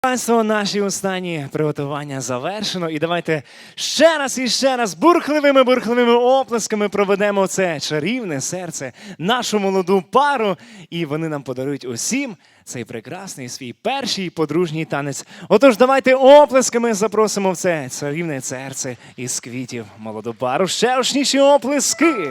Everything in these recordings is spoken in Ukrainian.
Панство, наші останні приготування завершено. І давайте ще раз і ще раз бурхливими бурхливими оплесками проведемо це чарівне серце, нашу молоду пару. І вони нам подарують усім цей прекрасний свій перший подружній танець. Отож, давайте оплесками запросимо в це чарівне серце із квітів молоду пару. Ще очніші оплески.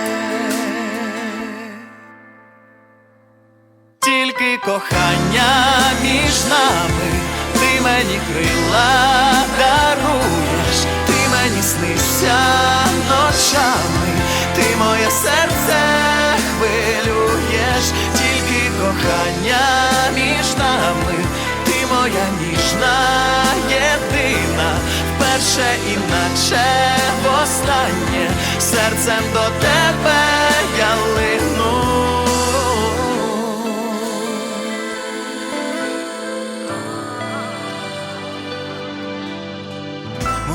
Тільки кохання між нами, ти мені крила даруєш, ти мені снишся ночами, ти моє серце хвилюєш, тільки кохання між нами, ти моя ніжна єдина, вперше іначе востаннє, серцем до тебе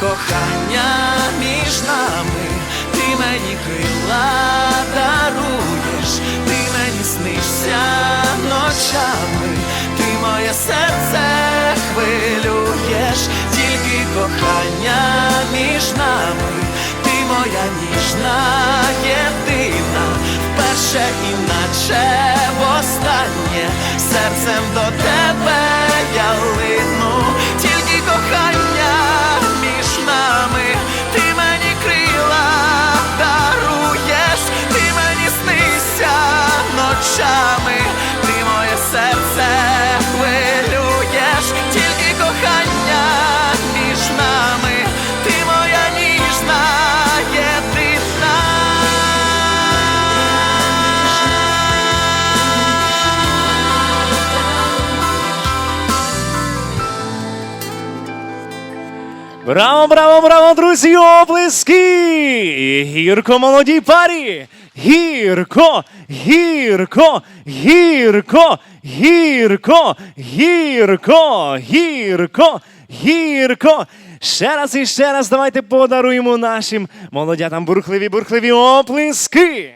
кохання між нами, ти мені крила даруєш, ти мені снишся ночами, ти моє серце хвилюєш, тільки кохання між нами, ти моя ніжна єдина, вперше іначе востаннє, серцем до тебе Браво, браво, браво, друзі! Оплески! Гірко молодій парі! Гірко, гірко, гірко, гірко, гірко, гірко, гірко. Ще раз і ще раз давайте подаруємо нашим молодятам бурхливі бурхливі оплески.